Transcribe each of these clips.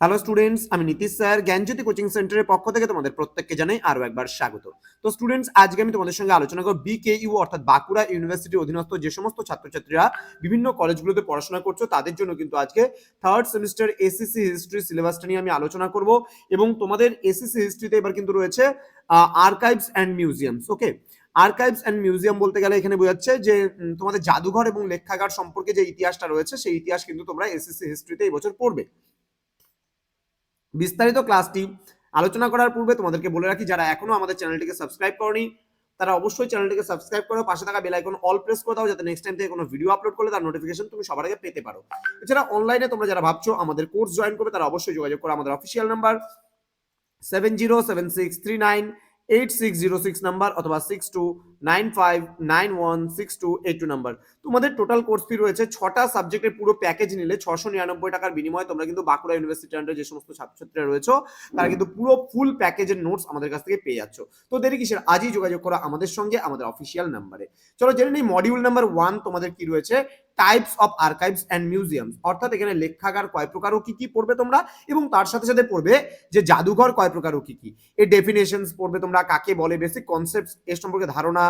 Hello students আমি Nitish sir, জ্ঞানজ্যোতি coaching সেন্টারের পক্ষ থেকে তোমাদের প্রত্যেককে জানাই আরও একবার স্বাগত। তো স্টুডেন্টস আজকে আমি তোমাদের সঙ্গে আলোচনা করব বিকেইউ অর্থাৎ বাঁকুড়া ইউনিভার্সিটির অধীনস্থ যে সমস্ত ছাত্রছাত্রীরা বিভিন্ন কলেজগুলোতে পড়াশোনা করছ, তাদের জন্য কিন্তু আজকে থার্ড সেমিস্টার এসিসি হিস্ট্রি সিলেবাসটা নিয়ে আমি আলোচনা করব এবং তোমাদের এসিসি হিস্ট্রিতে এবার কিন্তু রয়েছে archives and museums okay archives and museum বলতে গেলে এখানে বোঝাচ্ছে যে তোমাদের জাদুঘর এবং লেখাগার সম্পর্কে যে ইতিহাসটা রয়েছে, সেই ইতিহাস কিন্তু তোমরা এসএসসি হিস্ট্রিতে এই বছর পড়বে। বিস্তারিত ক্লাসটি আলোচনা করার পূর্বে তোমাদেরকে বলে রাখি, যারা এখনও আমাদের চ্যানেলটিকে সাবস্ক্রাইব করনি, তারা অবশ্যই চ্যানেলটিকে সাবস্ক্রাইব করো, পাশে থাকা বেল আইকন অল প্রেস করে দাও, যাতে নেক্সট টাইম থেকে কোনো ভিডিও আপলোড করলে তার নোটিফিকেশন তুমি সবার আগে পেতে পারো। এছাড়া অনলাইনে তোমরা যারা ভাবছ আমাদের কোর্স জয়েন করবে, তারা অবশ্যই যোগাযোগ করো আমাদের official number seven zero seven six three nine eight six zero six number অথবা six two nine five nine one six two eight two number. তোমাদের টোটাল কোর্স ফি রয়েছে, ছটা সাবজেক্টের পুরো প্যাকেজ নিলে ছশো নিরানব্বই টাকার বিনিময়ে তোমরা কিন্তু বাঁকুড়া ইউনিভার্সিটি আন্ডারে যে সমস্ত ছাত্রছাত্রীরা রয়েছে, তারা কিন্তু পুরো ফুল প্যাকেজের নোটস আমাদের কাছ থেকে পেয়ে যাচ্ছ। তো দেরি কিসের? আজই যোগাযোগ করো আমাদের সঙ্গে, আমাদের অফিসিয়াল নাম্বারে চলো জেনে নিই মডিউল নাম্বার ওয়ান তোমাদের কি রয়েছে types of archives and museums অর্থাৎ এখানে লেখাগার কয় প্রকার ও কি কি পড়বে তোমরা, এবং তার সাথে সাথে পড়বে যে জাদুঘর কয় প্রকার ও কি কি। এর ডেফিনেশনস পড়বে তোমরা, কাকে বলে বেসিক কনসেপ্টস এর সম্পর্কে ধারণা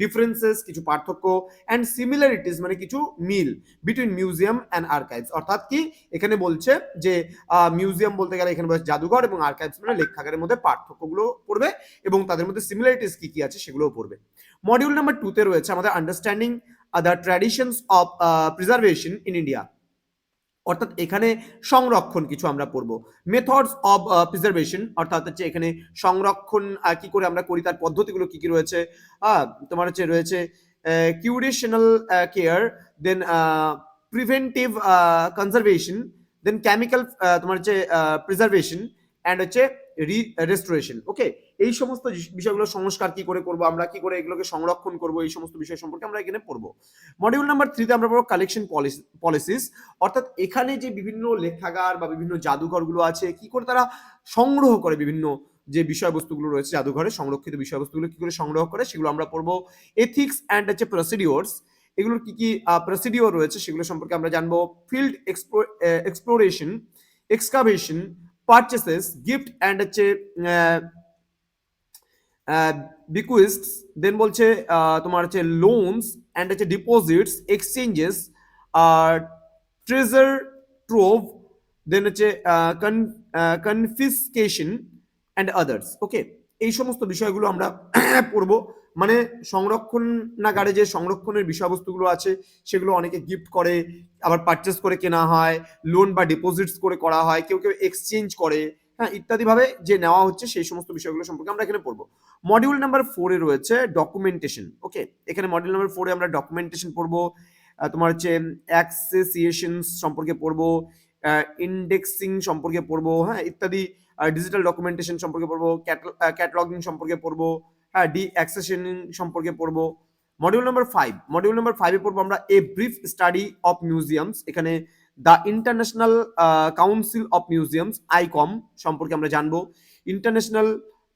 ডিফারেন্সেস কিছু পার্থক্য অ্যান্ড সিমিলারিটিস মানে কিছু মিল বিটুইন মিউজিয়াম অ্যান্ড আর্কাইভস অর্থাৎ কি? এখানে বলছে যে মিউজিয়াম বলতে গেলে এখানে বলছে জাদুঘর এবং আর্কাইভস মানে লেখাগারের মধ্যে পার্থক্যগুলো পড়বে এবং তাদের মধ্যে সিমিলারিটিস কি কি আছে সেগুলোও পড়বে। মডিউল নাম্বার টুতে রয়েছে আমাদের understanding the traditions of preservation in India অর্থাৎ এখানে সংরক্ষণ কিছু আমরা পড়ব মেথডস অব প্রিজার্ভেশন অর্থাৎ হচ্ছে এখানে সংরক্ষণ কি করে আমরা করি, তার পদ্ধতিগুলো কি কি রয়েছে? তোমার হচ্ছে রয়েছে curational care then preventive conservation then chemical তোমার হচ্ছে প্রিজার্ভেশন অ্যান্ড হচ্ছে রেস্টোরেশন ওকে এই সমস্ত বিষয়গুলো সংস্কার কি করে করব, আমরা কি করে এগুলোকে সংরক্ষণ করব, এই সমস্ত বিষয় সম্পর্কে আমরা এখানে পড়ব। মডিউল নাম্বার থ্রিতে আমরা পড়ব কালেকশন পলিসিস অর্থাৎ এখানে যে বিভিন্ন লেখাগার বা বিভিন্ন জাদুঘরগুলো আছে, কি করে তারা সংগ্রহ করে বিভিন্ন যে বিষয়বস্তুগুলো রয়েছে জাদুঘরে, সংরক্ষিত বিষয়বস্তুগুলো কি করে সংগ্রহ করে, সেগুলো আমরা পড়ব। এথিক্স অ্যান্ড হচ্ছে প্রসিডিওর্স এগুলোর কি কি প্রসিডিওর রয়েছে, সেগুলো সম্পর্কে আমরা জানব। Field exploration excavation purchases gift and হচ্ছে বিকুইস্ট দেন বলছে তোমার হচ্ছে লোনস অ্যান্ড হচ্ছে ডিপোজিটস এক্সচেঞ্জেস আর ট্রেজার ট্রোভ দেন হচ্ছে কনফিসকেশন অ্যান্ড আদার্স ওকে এই সমস্ত বিষয়গুলো আমরা পড়ব। মানে সংরক্ষণাগারে যে সংরক্ষণের বিষয়বস্তুগুলো আছে, সেগুলো অনেকে গিফট করে, আবার পারচেস করে কেনা হয় লোন বা ডিপোজিটস করে করা হয়, কেউ কেউ এক্সচেঞ্জ করে হ্যাঁ ইত্যাদি ভাবে যে নেওয়া হচ্ছে সেই সমস্ত বিষয়গুলো সম্পর্কে আমরা এখানে পড়ব। মডিউল নাম্বার ফোরে রয়েছে ডকুমেন্টেশন ওকে এখানে মডিউল নাম্বার ফোরে আমরা ডকুমেন্টেশন পড়ব তোমার হচ্ছে অ্যাক্সেসিয়েশন সম্পর্কে পড়ব ইন্ডেক্সিং সম্পর্কে পড়ব হ্যাঁ ইত্যাদি ডিজিটাল ডকুমেন্টেশন সম্পর্কে পড়ব ক্যাটালগিং সম্পর্কে পড়ব হ্যাঁ ডি অ্যাক্সেশনিং সম্পর্কে পড়ব। Module number five module number ফাইভে পড়ব আমরা a brief study of museums এখানে the international council of museums ICOM সম্পর্কে আমরা জানব। ইন্টারন্যাশনাল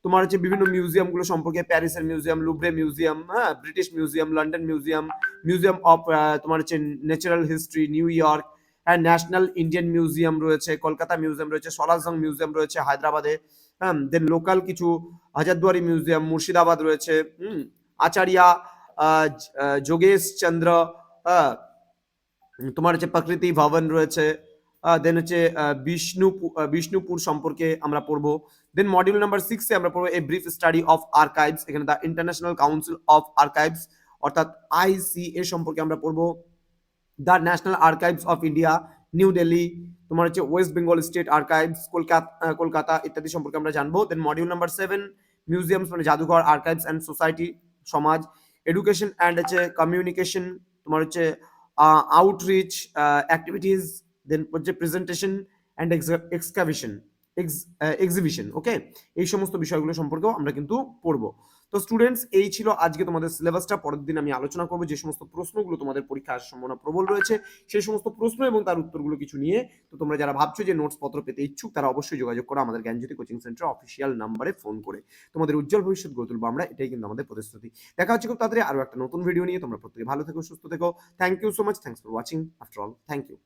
তোমার হচ্ছে বিভিন্ন মিউজিয়ামগুলো সম্পর্কে প্যারিসের মিউজিয়াম লুভরে মিউজিয়াম হ্যাঁ British museum London museum museum of তোমার হচ্ছে natural history New York national Indian museum রয়েছে কলকাতা মিউজিয়াম রয়েছে সলাজং মিউজিয়াম রয়েছে হায়দ্রাবাদে। হ্যাঁ দেন লোকাল কিছু হাজারদুয়ারি মিউজিয়াম মুর্শিদাবাদ রয়েছে হুম আচারিয়া যোগেশ চন্দ্র তোমার হচ্ছে প্রকৃতি ভবন রয়েছে দেন হচ্ছে আহ, বিষ্ণুপুর সম্পর্কে আমরা পড়ব। দেন মডিউল নাম্বার সিক্সে আমরা পড়ব a brief study of archives এখানে the international council of archives অর্থাৎ আইসিএ সম্পর্কে আমরা পড়ব। The national archives of India New Delhi তোমার হচ্ছে west Bengal state archives Kolkata Kolkata ইত্যাদি সম্পর্কে আমরা জানব। Then module number seven museums মানে জাদুঘর আর্কাইভস অ্যান্ড সোসাইটি সমাজ এডুকেশন অ্যান্ড হচ্ছে কমিউনিকেশন তোমার হচ্ছে আউটরিচ অ্যাক্টিভিটিস দেন হচ্ছে presentation and excavation exhibition okay এই সমস্ত বিষয়গুলো সম্পর্কেও আমরা কিন্তু পড়ব। তো স্টুডেন্টস এই ছিল আজকে তোমাদের সিলেবাসটা পরের দিন আমি আলোচনা করব যে সমস্ত প্রশ্নগুলো তোমাদের পরীক্ষা আসার সম্ভাবনা প্রবল রয়েছে, সেই সমস্ত প্রশ্ন এবং তার উত্তরগুলো কিছু নিয়ে তো তোমরা যারা ভাবছ যে নোটস পত্র পেতে ইচ্ছুক, তারা অবশ্যই যোগাযোগ করো আমাদের জ্ঞানজ্যোতি কোচিং সেন্টার অফিসিয়াল নাম্বারে ফোন করে। তোমাদের উজ্জ্বল ভবিষ্যৎ গড়ে তুলবো আমরা, এটাই কিন্তু আমাদের প্রতিশ্রুতি। দেখা হচ্ছে খুব তাড়াতাড়ি আরও একটা নতুন ভিডিও নিয়ে। তোমরা প্রত্যেকে ভালো থেকো, সুস্থ থেকো। Thank you so much thanks for watching after all thank you